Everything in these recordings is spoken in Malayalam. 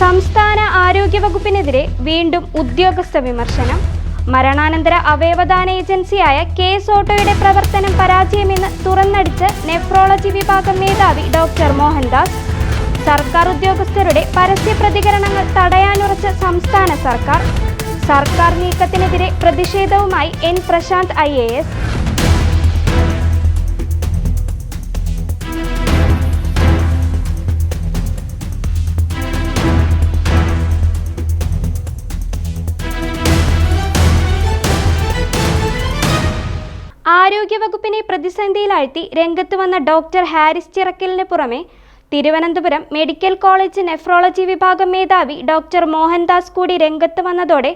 സംസ്ഥാന ആരോഗ്യവകുപ്പിനെതിരെ വീണ്ടും ഉദ്യോഗസ്ഥ വിമർശനം. മരണാനന്തര അവയവദാന ഏജൻസിയായ കേസ് ഓട്ടോയുടെ പ്രവർത്തനം പരാജയമെന്ന് തുറന്നടിച്ച് നെഫ്രോളജി വിഭാഗം മേധാവി ഡോക്ടർ മോഹൻദാസ്. സർക്കാർ ഉദ്യോഗസ്ഥരുടെ പരസ്യ പ്രതികരണങ്ങൾ തടയാനുറച്ച സംസ്ഥാന സർക്കാർ. സർക്കാർ നീക്കത്തിനെതിരെ പ്രതിഷേധവുമായി എൻ പ്രശാന്ത് ഐ ആരോഗ്യവകുപ്പിനെ പ്രതിസന്ധിയിലാഴ്ത്തി രംഗത്ത് വന്ന ഡോക്ടർ ഹാരിസ് ചിറക്കലിന് പുറമെ തിരുവനന്തപുരം മെഡിക്കൽ കോളേജ് നെഫ്രോളജി വിഭാഗം മേധാവി ഡോക്ടർ മോഹൻദാസ് കൂടി രംഗത്ത് വന്നതോടെ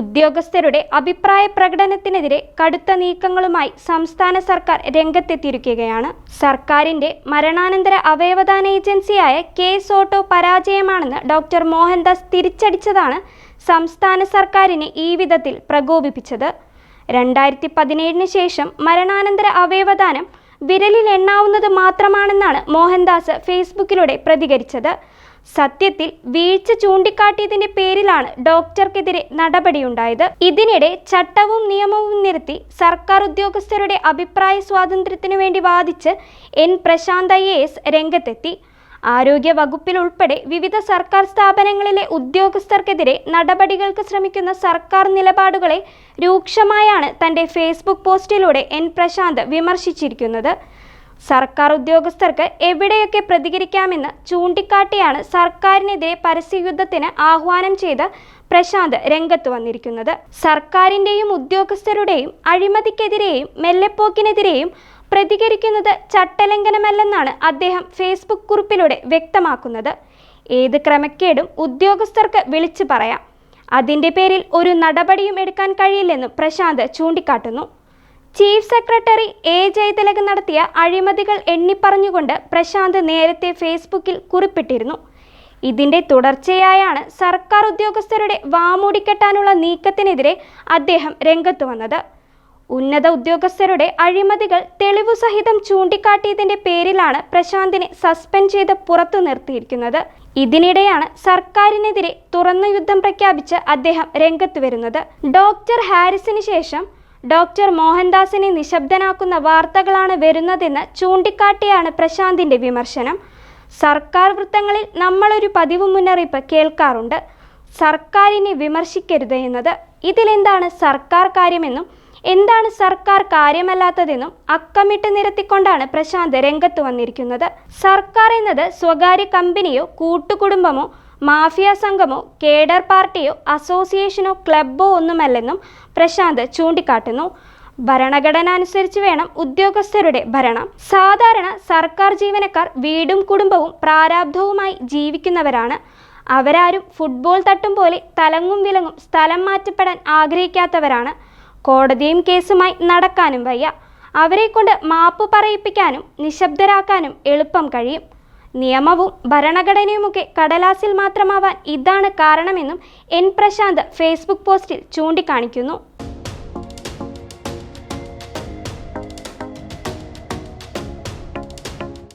ഉദ്യോഗസ്ഥരുടെ അഭിപ്രായ പ്രകടനത്തിനെതിരെ കടുത്ത നീക്കങ്ങളുമായി സംസ്ഥാന സർക്കാർ രംഗത്തെത്തിയിരിക്കുകയാണ്. സർക്കാരിന്റെ മരണാനന്തര അവയവദാന ഏജൻസിയായ കെ സോട്ടോ പരാജയമാണെന്ന് ഡോക്ടർ മോഹൻദാസ് തിരിച്ചടിച്ചതാണ് സംസ്ഥാന സർക്കാരിനെ ഈ വിധത്തിൽ പ്രകോപിപ്പിച്ചത്. രണ്ടായിരത്തി പതിനേഴിന് ശേഷം മരണാനന്തര അവയവദാനം വിരലിൽ എണ്ണാവുന്നത് മാത്രമാണെന്നാണ് മോഹൻദാസ് ഫേസ്ബുക്കിലൂടെ പ്രതികരിച്ചത്. സത്യത്തിൽ വീഴ്ച ചൂണ്ടിക്കാട്ടിയതിന്റെ പേരിലാണ് ഡോക്ടർക്കെതിരെ നടപടിയുണ്ടായത്. ഇതിനിടെ ചട്ടവും നിയമവും നിരത്തി സർക്കാർ ഉദ്യോഗസ്ഥരുടെ അഭിപ്രായ സ്വാതന്ത്ര്യത്തിനു വേണ്ടി വാദിച്ച് എൻ പ്രശാന്ത് ഐ രംഗത്തെത്തി. ആരോഗ്യ വകുപ്പിൽ ഉൾപ്പെടെ വിവിധ സർക്കാർ സ്ഥാപനങ്ങളിലെ ഉദ്യോഗസ്ഥർക്കെതിരെ നടപടികൾക്ക് ശ്രമിക്കുന്ന സർക്കാർ നിലപാടുകളെ രൂക്ഷമായാണ് തന്റെ ഫേസ്ബുക്ക് പോസ്റ്റിലൂടെ എൻ പ്രശാന്ത് വിമർശിച്ചിരിക്കുന്നത്. സർക്കാർ ഉദ്യോഗസ്ഥർക്ക് എവിടെയൊക്കെ പ്രതികരിക്കാമെന്ന് ചൂണ്ടിക്കാട്ടിയാണ് സർക്കാരിനെതിരെ പരസ്യയുദ്ധത്തിന് ആഹ്വാനം ചെയ്ത് പ്രശാന്ത് രംഗത്ത് വന്നിരിക്കുന്നത്. സർക്കാരിന്റെയും ഉദ്യോഗസ്ഥരുടെയും അഴിമതിക്കെതിരെയും മെല്ലെപ്പോക്കിനെതിരെയും പ്രതികരിക്കുന്നത് ചട്ടലംഘനമല്ലെന്നാണ് അദ്ദേഹം ഫേസ്ബുക്ക് കുറിപ്പിലൂടെ വ്യക്തമാക്കുന്നത്. ഏത് ക്രമക്കേടും ഉദ്യോഗസ്ഥർക്ക് വിളിച്ചു പറയാം. അതിന്റെ പേരിൽ ഒരു നടപടിയും എടുക്കാൻ കഴിയില്ലെന്നും പ്രശാന്ത് ചൂണ്ടിക്കാട്ടുന്നു. ചീഫ് സെക്രട്ടറി എ ജയതിലക് നടത്തിയ അഴിമതികൾ എണ്ണിപ്പറഞ്ഞുകൊണ്ട് പ്രശാന്ത് നേരത്തെ ഫേസ്ബുക്കിൽ കുറിപ്പിട്ടിരുന്നു. ഇതിന്റെ തുടർച്ചയായാണ് സർക്കാർ ഉദ്യോഗസ്ഥരുടെ വാമൂടിക്കെട്ടാനുള്ള നീക്കത്തിനെതിരെ അദ്ദേഹം രംഗത്തു വന്നത്. ഉന്നത ഉദ്യോഗസ്ഥരുടെ അഴിമതികൾ തെളിവു സഹിതം ചൂണ്ടിക്കാട്ടിയതിന്റെ പേരിലാണ് പ്രശാന്തിനെ സസ്പെൻഡ് ചെയ്ത് പുറത്തു നിർത്തിയിരിക്കുന്നത്. ഇതിനിടെയാണ് സർക്കാരിനെതിരെ തുറന്ന യുദ്ധം പ്രഖ്യാപിച്ച് അദ്ദേഹം രംഗത്ത് വരുന്നത്. ഡോക്ടർ ഹാരിസിന് ശേഷം ഡോക്ടർ മോഹൻദാസിനെ നിശബ്ദനാക്കുന്ന വാർത്തകളാണ് വരുന്നതെന്ന് ചൂണ്ടിക്കാട്ടിയാണ് പ്രശാന്തിന്റെ വിമർശനം. സർക്കാർ വൃത്തങ്ങളിൽ നമ്മളൊരു പതിവ് മുന്നറിയിപ്പ് കേൾക്കാറുണ്ട്. സർക്കാരിനെ വിമർശിക്കരുത് എന്നത്. ഇതിലെന്താണ് സർക്കാർ കാര്യമെന്നും എന്താണ് സർക്കാർ കാര്യമല്ലാത്തതെന്നും അക്കമിട്ട് നിരത്തിക്കൊണ്ടാണ് പ്രശാന്ത് രംഗത്ത് വന്നിരിക്കുന്നത്. സർക്കാർ എന്നത് സ്വകാര്യ കമ്പനിയോ കൂട്ടുകുടുംബമോ മാഫിയ സംഘമോ കേഡർ പാർട്ടിയോ അസോസിയേഷനോ ക്ലബ്ബോ ഒന്നുമല്ലെന്നും പ്രശാന്ത് ചൂണ്ടിക്കാട്ടുന്നു. ഭരണഘടന അനുസരിച്ച് വേണം ഉദ്യോഗസ്ഥരുടെ ഭരണം. സാധാരണ സർക്കാർ ജീവനക്കാർ വീടും കുടുംബവും പ്രാരാബ്ധവുമായി ജീവിക്കുന്നവരാണ്. അവരാരും ഫുട്ബോൾ തട്ടും പോലെ തലങ്ങും വിലങ്ങും സ്ഥലം മാറ്റപ്പെടാൻ ആഗ്രഹിക്കാത്തവരാണ്. കോടതിയും കേസുമായി നടക്കാനും വയ്യ. അവരെ കൊണ്ട് മാപ്പ് പറയിപ്പിക്കാനും നിശബ്ദരാക്കാനും എളുപ്പം കഴിയും. നിയമവും ഭരണഘടനയുമൊക്കെ കടലാസിൽ മാത്രമാവാൻ ഇതാണ് കാരണമെന്നും എൻ പ്രശാന്ത് ഫേസ്ബുക്ക് പോസ്റ്റിൽ ചൂണ്ടിക്കാണിക്കുന്നു.